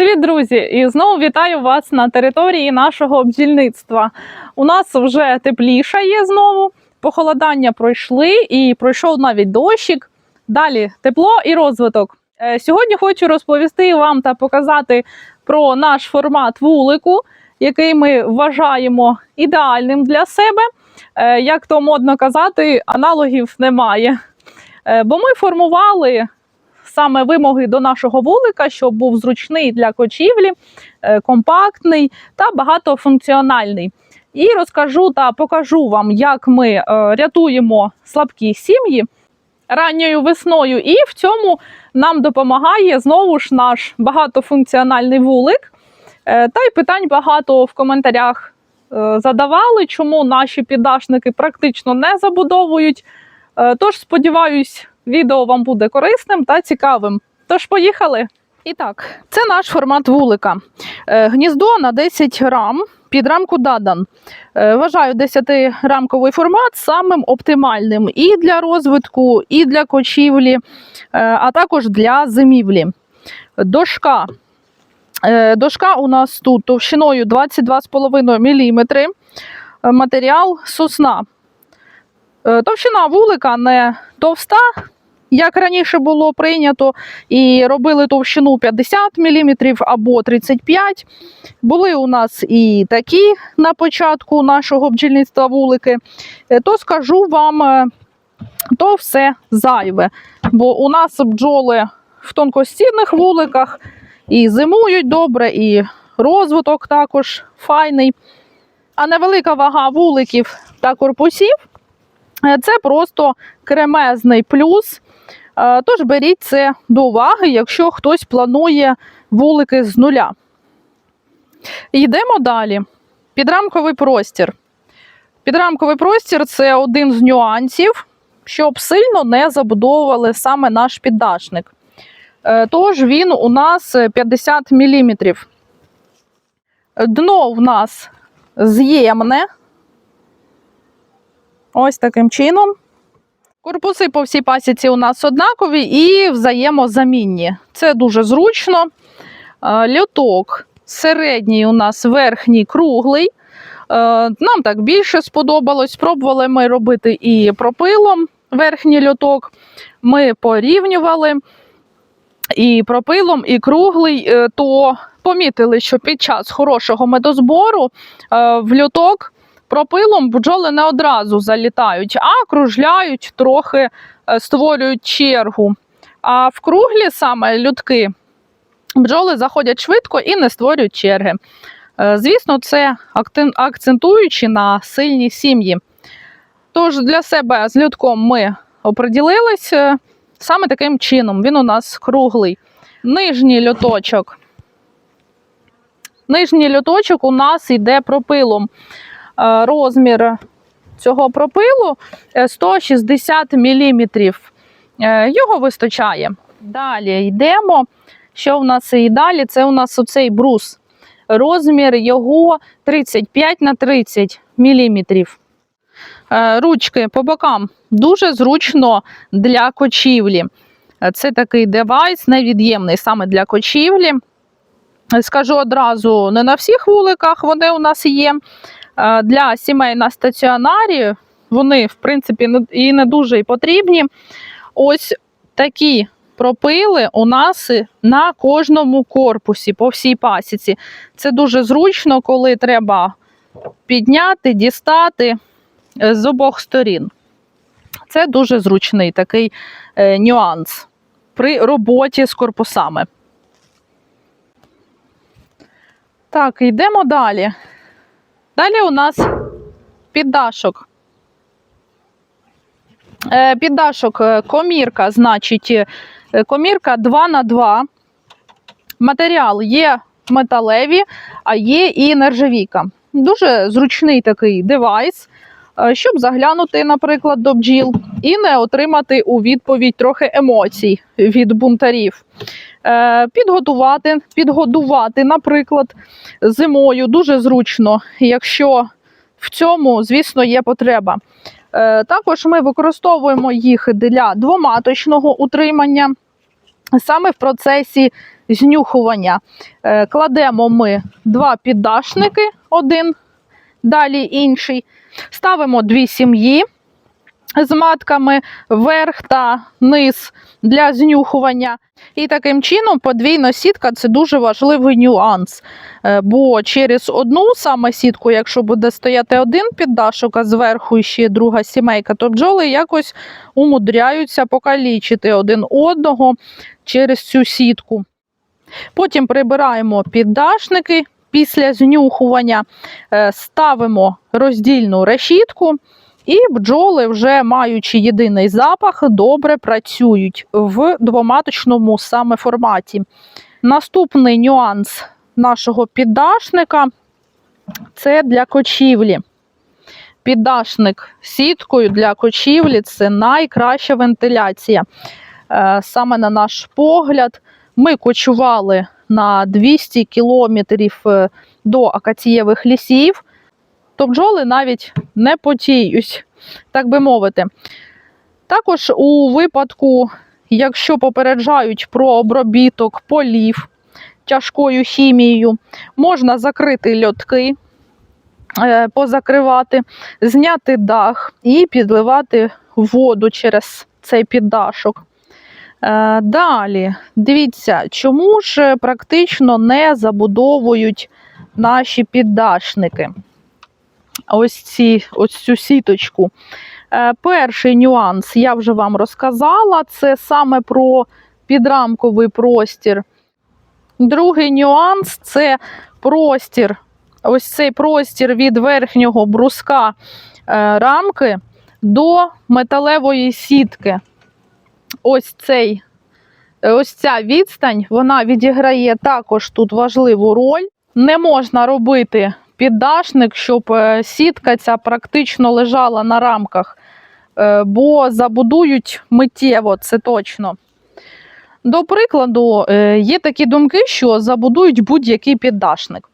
Привіт, друзі! І знову вітаю вас на території нашого бджільництва. У нас вже теплішає знову. Похолодання пройшли і пройшов навіть дощик. Далі тепло і розвиток. Е, Сьогодні хочу розповісти вам та показати про наш формат вулику, який ми вважаємо ідеальним для себе. Е, Як то модно казати, аналогів немає. Е, Бо ми формували саме вимоги до нашого вулика, щоб був зручний для кочівлі, е, компактний та багатофункціональний. І розкажу та покажу вам, як ми е, рятуємо слабкі сім'ї ранньою весною. І в цьому нам допомагає знову ж наш багатофункціональний вулик. Е, Та й питань багато в коментарях задавали, чому наші піддашники практично не забудовують. Тож, сподіваюсь, відео вам буде корисним та цікавим. Тож, поїхали! І так, це наш формат вулика. Е, Гніздо на 10 рам під рамку Дадан. Е, Вважаю 10-рамковий формат самим оптимальним і для розвитку, і для кочівлі, е, а також для зимівлі. Дошка. Дошка у нас тут товщиною 22,5 мм. Матеріал сосна. Е, Товщина вулика не товста, як раніше було прийнято, і робили товщину 50 мм або 35 Були у нас і такі на початку нашого бджільництва вулики. Е, То скажу вам, е, то все зайве. Бо у нас бджоли в тонкостінних вуликах і зимують добре, і розвиток також файний. А невелика вага вуликів та корпусів це просто кремезний плюс. Е, Тож беріть це до уваги, якщо хтось планує вулики з нуля. Йдемо далі. Підрамковий простір. Підрамковий простір це один з нюансів, щоб сильно не забудовували саме наш піддашник. Е, Тож він у нас 50 мм. Дно в нас з'ємне. Ось таким чином. Корпуси по всій пасіці у нас однакові і взаємозамінні. Це дуже зручно. Е, Льоток середній у нас верхній круглий. Е, Нам так більше сподобалось. Спробували ми робити і пропилом верхній льоток. Ми порівнювали і пропилом, і круглий, е, то помітили, що під час хорошого медозбору в льоток пропилом бджоли не одразу залітають, а кружляють трохи, е, створюють чергу. А в круглі саме лютки бджоли заходять швидко і не створюють черги. Е, Звісно, це акцентуючи на сильні сім'ї. Тож для себе з льотком ми оприділились е, саме таким чином. Він у нас круглий. Нижній льоточок. Нижній льоточок у нас йде пропилом. Е, Розмір цього пропилу е, 160 мм. Його вистачає. Далі йдемо. Що в нас і далі? Це у нас оцей брус. Розмір його 35 на 30 мм. Ручки по бокам дуже зручно для кочівлі. Е, Це такий девайс невід'ємний саме для кочівлі. Скажу одразу, не на всіх вуликах вони у нас є. Е, Для сімей на стаціонарі вони, в принципі, і не дуже і потрібні. Ось такі пропили у нас на кожному корпусі по всій пасіці. Це дуже зручно, коли треба підняти, дістати е, з обох сторін. Це дуже зручний такий е, нюанс при роботі з корпусами. Так, йдемо далі. Далі у нас піддашок. Е, Піддашок е, комірка, значить, е, комірка 2 на 2 Матеріал є металеві, а є і нержавійка. Дуже зручний такий девайс, щоб заглянути, наприклад, до бджіл і не отримати у відповідь трохи емоцій від бунтарів. Е, Підготувати, підгодувати, наприклад, зимою дуже зручно, якщо в цьому, звісно, є потреба. Е, Також ми використовуємо їх для двоматочного утримання. саме в процесі знюхування. Е, Кладемо ми два піддашники, один, далі інший. Ставимо дві сім'ї з матками верх та низ для знюхування. І таким чином подвійна сітка це дуже важливий нюанс. Е, Бо через одну саме сітку, якщо буде стояти один піддашок, а зверху ще друга сімейка, то бджоли якось умудряються покалічити один одного через цю сітку. Потім прибираємо піддашники після знюхування, е, ставимо роздільну решітку. І бджоли, вже маючи єдиний запах, добре працюють в двоматочному саме форматі. Наступний нюанс нашого піддашника це для кочівлі. Піддашник сіткою для кочівлі це найкраща вентиляція. Е, Саме на наш погляд, ми кочували на 200 кілометрів е, до акацієвих лісів то бджоли навіть не потіють, так би мовити. Також у випадку, якщо попереджають про обробіток полів тяжкою хімією, можна закрити льотки, е, позакривати, зняти дах і підливати воду через цей піддашок. Е, Далі, дивіться, чому ж практично не забудовують наші піддашники? Ось, ці, ось цю сіточку. Е, Перший нюанс я вже вам розказала, це саме про підрамковий простір. Другий нюанс це простір. Ось цей простір від верхнього бруска е, рамки до металевої сітки. Ось цей, ось ця відстань вона відіграє також тут важливу роль. Не можна робити піддашник, щоб е, сітка ця практично лежала на рамках, е, бо забудують миттєво, це точно. До прикладу, е, є такі думки, що забудують будь-який піддашник.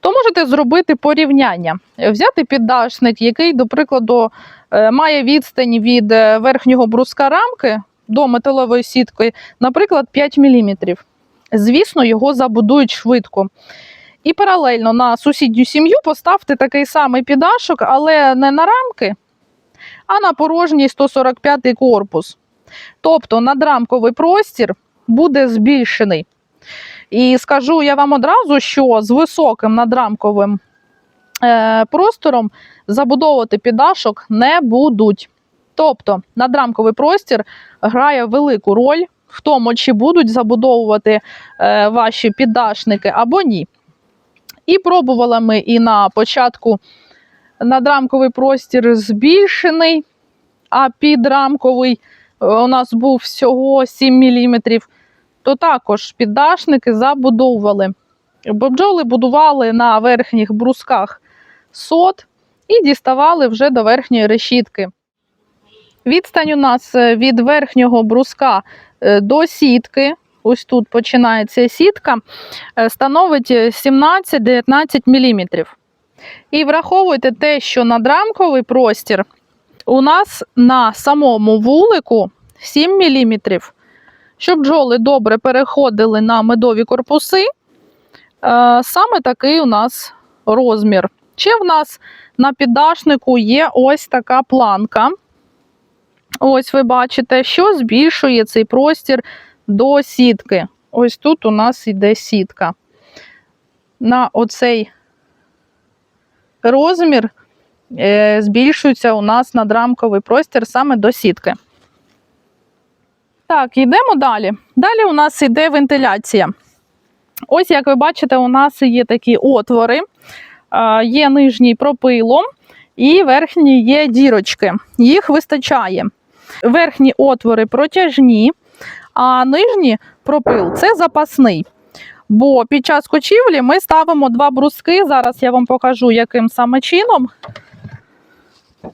То можете зробити порівняння, взяти піддашник, який, до прикладу, має відстань від верхнього бруска рамки до металової сітки, наприклад, 5 мм. Звісно, його забудують швидко. І паралельно на сусідню сім'ю поставте такий самий підашок, але не на рамки, а на порожній 145 корпус. Тобто надрамковий простір буде збільшений. І скажу я вам одразу, що з високим надрамковим е, простором забудовувати підашок не будуть. Тобто надрамковий простір грає велику роль в тому, чи будуть забудовувати е, ваші піддашники або ні. І пробували ми і на початку надрамковий простір збільшений, а підрамковий е, у нас був всього 7 мм, то також піддашники забудовували. Бо бджоли будували на верхніх брусках сот і діставали вже до верхньої решітки. Відстань у нас е, від верхнього бруска е, до сітки ось тут починається сітка, е, становить 17-19 мм. І враховуйте те, що надрамковий простір у нас на самому вулику 7 мм. Щоб бджоли добре переходили на медові корпуси, е, саме такий у нас розмір. Ще в нас на піддашнику є ось така планка. Ось ви бачите, що збільшує цей простір до сітки. Ось тут у нас йде сітка. На оцей розмір е, збільшується у нас надрамковий простір саме до сітки. Так, йдемо далі. Далі у нас йде вентиляція. Ось, як ви бачите, у нас є такі отвори, є нижній пропилом і верхні є дірочки. Їх вистачає. Верхні отвори протяжні, а нижній пропил це запасний. Бо під час кочівлі ми ставимо два бруски. Зараз я вам покажу, яким саме чином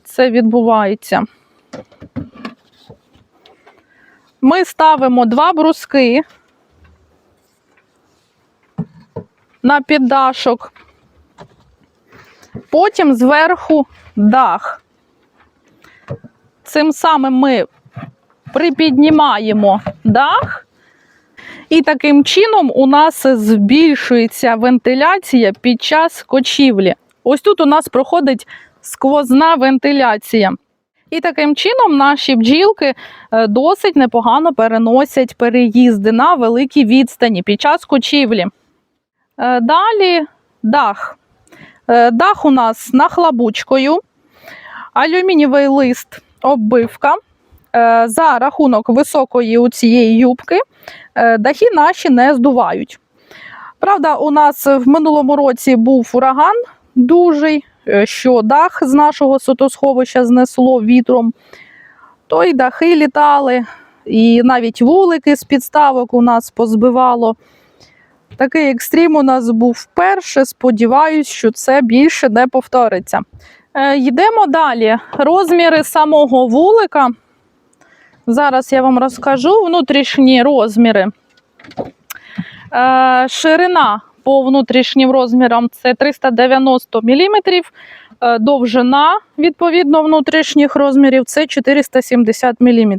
це відбувається. Ми ставимо два бруски на піддашок, потім зверху дах. Цим самим ми припіднімаємо дах І таким чином у нас збільшується вентиляція під час кочівлі. Ось тут у нас проходить сквозна вентиляція. І таким чином наші бджілки е, досить непогано переносять переїзди на великі відстані під час кочівлі. Е, Далі дах. Е, Дах у нас нахлабучкою, алюмінієвий лист, оббивка. Е, За рахунок високої у цієї юбки е, дахи наші не здувають. Правда, у нас в минулому році був ураган дужий, е, що дах з нашого сотосховища знесло вітром, то й дахи літали, і навіть вулики з підставок у нас позбивало. Такий екстрім у нас був вперше. Сподіваюсь, що це більше не повториться. Йдемо далі. Розміри самого вулика. Зараз я вам розкажу внутрішні розміри. Е, ширина по внутрішнім розмірам це 390 мм, е, довжина відповідно внутрішніх розмірів це 470 мм.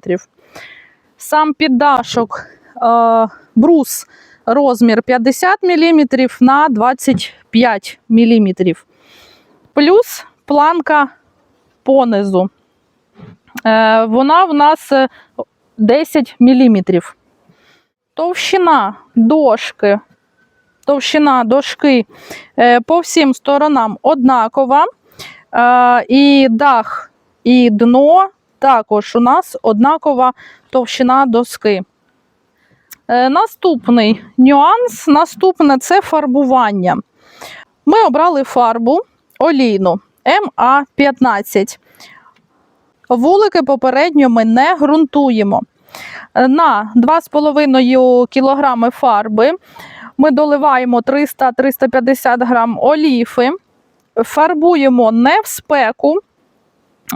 Сам піддашок е, брус розмір 50 мм на 25 мм. Плюс планка понизу. Е, Вона в нас е, 10 мм. Товщина дошки, товщина дошки е, по всім сторонам однакова. Е, І дах, і дно також у нас однакова товщина доски. Е, Наступний нюанс, наступне це фарбування. Ми обрали фарбу олійну МА15. Вулики попередньо ми не ґрунтуємо. На 2,5 кг фарби ми доливаємо 300-350 грам оліфи, фарбуємо не в спеку,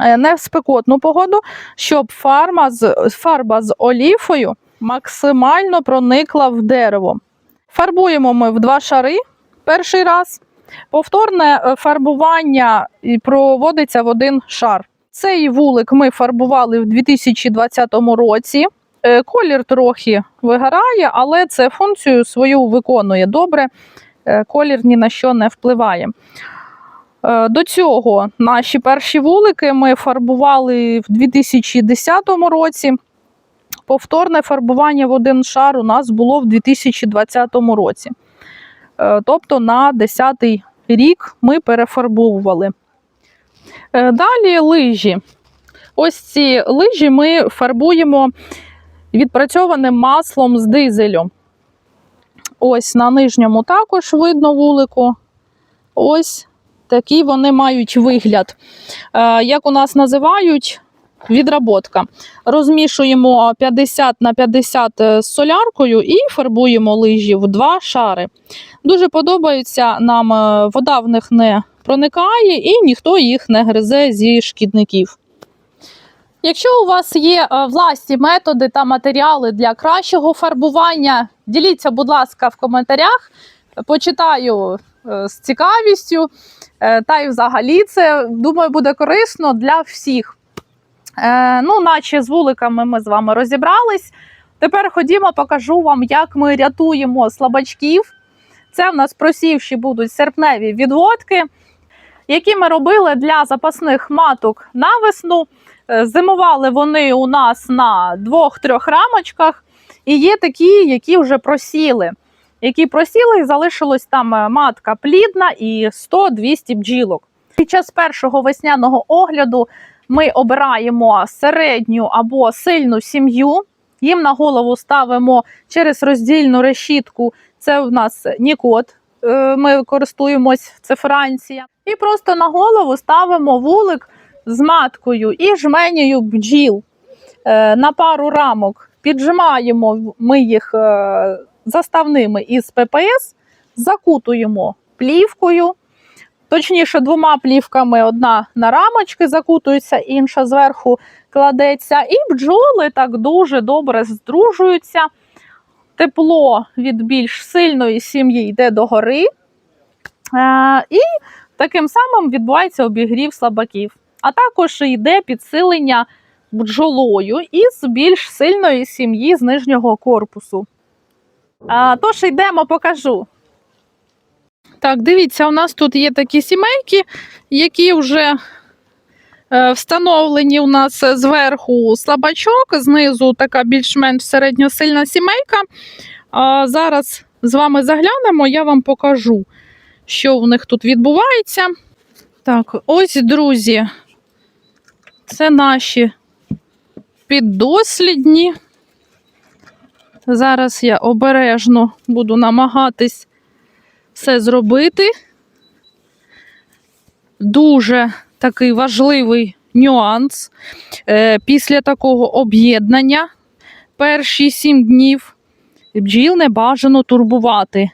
е, не в спекотну погоду, щоб фарма з, фарба з оліфою максимально проникла в дерево. Фарбуємо ми в два шари перший раз. Повторне е, фарбування проводиться в один шар. Цей вулик ми фарбували в 2020 році. Е, Колір трохи вигорає, але це функцію свою виконує добре. Е, Колір ні на що не впливає. Е, До цього наші перші вулики ми фарбували в 2010 році. Повторне фарбування в один шар у нас було в 2020 році. Тобто на 10-й рік ми перефарбовували. Е, Далі лижі. Ось ці лижі ми фарбуємо відпрацьованим маслом з дизелю. Ось на нижньому також видно вулику. Ось такий вони мають вигляд. Е, Як у нас називають, відработка. Розмішуємо 50 на 50 з соляркою і фарбуємо лижі в два шари. Дуже подобаються нам, е, вода в них не проникає і ніхто їх не гризе зі шкідників. Якщо у вас є е, власні методи та матеріали для кращого фарбування, діліться, будь ласка, в коментарях. Почитаю е, з цікавістю. Е, Та й взагалі це, думаю, буде корисно для всіх. Ну, наче з вуликами ми з вами розібрались. Тепер ходімо, покажу вам, як ми рятуємо слабачків. Це в нас просівші будуть серпневі відводки, які ми робили для запасних маток на весну. Е, Зимували вони у нас на двох-трьох рамочках, і є такі, які вже просіли. Які просіли, і залишилась там е, матка плідна і 100-200 бджілок. Під час першого весняного огляду ми обираємо середню або сильну сім'ю. Їм на голову ставимо через роздільну решітку. Це в нас Нікот. е, Ми користуємось, це Франція. І просто на голову ставимо вулик з маткою і жменею бджіл е, на пару рамок. Піджимаємо ми їх е, заставними із ППС, закутуємо плівкою. Точніше, двома плівками одна на рамочки закутується, інша зверху кладеться. І бджоли так дуже добре здружуються. Тепло від більш сильної сім'ї йде догори. Е, і таким самим відбувається обігрів слабаків. А також йде підсилення бджолою із більш сильної сім'ї з нижнього корпусу. А, тож йдемо, покажу. Так, дивіться, у нас тут є такі сімейки, які вже е, встановлені у нас зверху слабачок, знизу така більш-менш середньосильна сімейка. А зараз з вами заглянемо, я вам покажу, що в них тут відбувається. Так, ось, друзі, це наші піддослідні. Зараз я обережно буду намагатись все зробити. Дуже такий важливий нюанс. Е, Після такого об'єднання перші сім днів бджіл не бажано турбувати,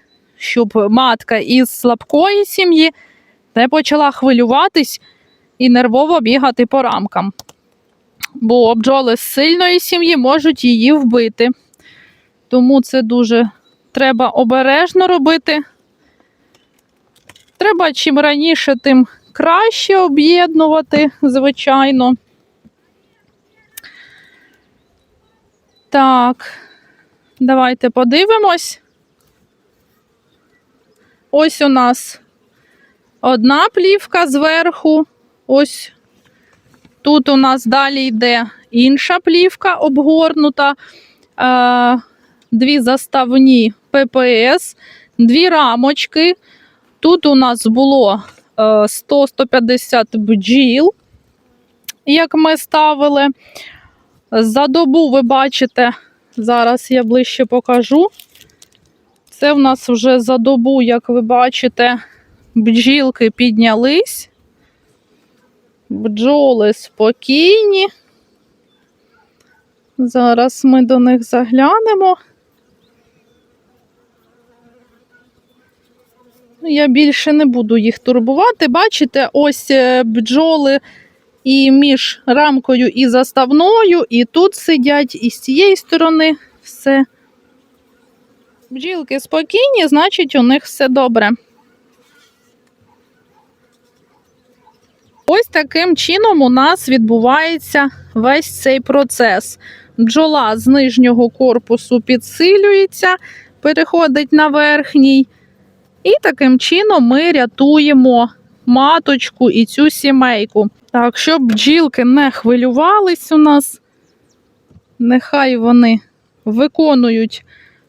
щоб матка із слабкої сім'ї не почала хвилюватись і нервово бігати по рамкам. Бо бджоли з сильної сім'ї можуть її вбити. Тому це дуже треба обережно робити. Треба чим раніше, тим краще об'єднувати, звичайно. Так, давайте подивимось. Ось у нас одна плівка зверху. Ось тут у нас далі йде інша плівка обгорнута. Е, дві заставні ППС, дві рамочки. Тут у нас було е, 100-150 бджіл, як ми ставили. За добу ви бачите, зараз я ближче покажу. Це в нас вже за добу, як ви бачите, бджілки піднялись. Бджоли спокійні. Зараз ми до них заглянемо. Ну, Я більше не буду їх турбувати. Бачите, ось е, бджоли і між рамкою і заставною, і тут сидять, і з цієї сторони все. Бджілки спокійні, значить, у них все добре. Ось таким чином у нас відбувається весь цей процес. Бджола з нижнього корпусу підсилюється, переходить на верхній. І таким чином ми рятуємо маточку і цю сімейку. Так, щоб бджілки не хвилювались у нас, нехай вони виконують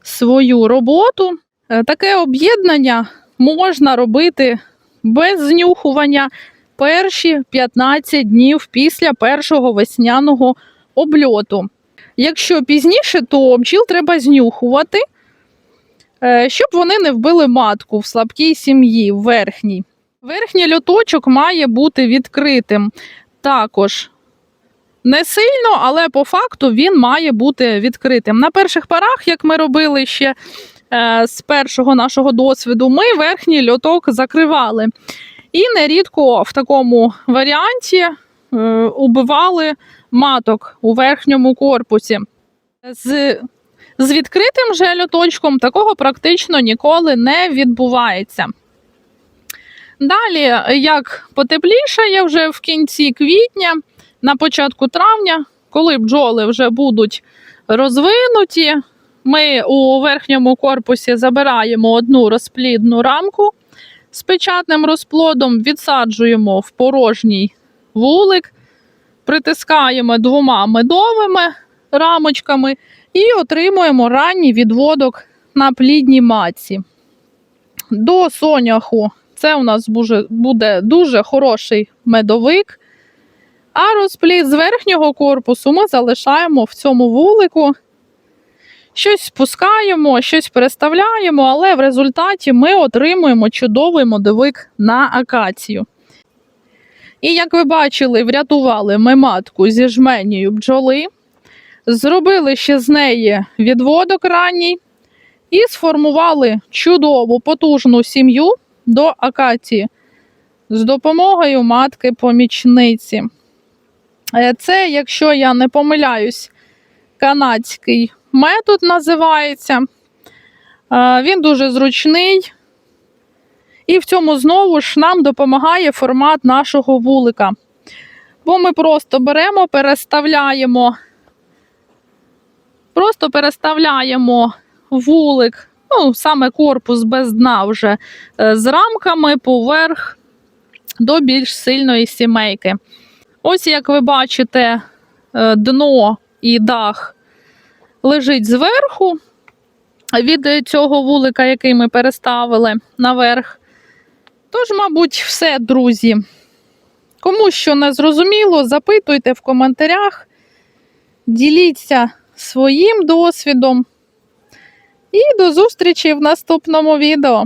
свою роботу. Е, Таке об'єднання можна робити без знюхування перші 15 днів після першого весняного обльоту. Якщо пізніше, то бджіл треба знюхувати, е, щоб вони не вбили матку в слабкій сім'ї, в верхній. Верхній льоточок має бути відкритим. Також не сильно, але по факту він має бути відкритим. На перших парах, як ми робили ще е, з першого нашого досвіду, ми верхній льоток закривали. І нерідко в такому варіанті е, убивали маток у верхньому корпусі. З, з відкритим же льоточком такого практично ніколи не відбувається. Далі, як потеплішає вже в кінці квітня, на початку травня, коли бджоли вже будуть розвинуті, ми у верхньому корпусі забираємо одну розплідну рамку з печатним розплодом, відсаджуємо в порожній вулик, притискаємо двома медовими рамочками і отримуємо ранній відводок на плідній матці. До соняху це у нас буде дуже хороший медовик. А розплід з верхнього корпусу ми залишаємо в цьому вулику. Щось спускаємо, щось переставляємо, але в результаті ми отримуємо чудовий медовик на акацію. І як ви бачили, врятували ми матку зі жменією бджоли, зробили ще з неї відводок ранній і сформували чудову потужну сім'ю до акації з допомогою матки-помічниці. Е, Це, якщо я не помиляюсь, канадський метод називається. Е, Він дуже зручний. І в цьому знову ж нам допомагає формат нашого вулика. Бо ми просто беремо, переставляємо, просто переставляємо вулик, ну, саме корпус без дна вже е, з рамками поверх до більш сильної сімейки. Ось, як ви бачите, е, дно і дах лежить зверху від цього вулика, який ми переставили наверх. Тож, мабуть, все, друзі. Кому що не зрозуміло, запитуйте в коментарях, діліться своїм досвідом. І до зустрічі в наступному відео.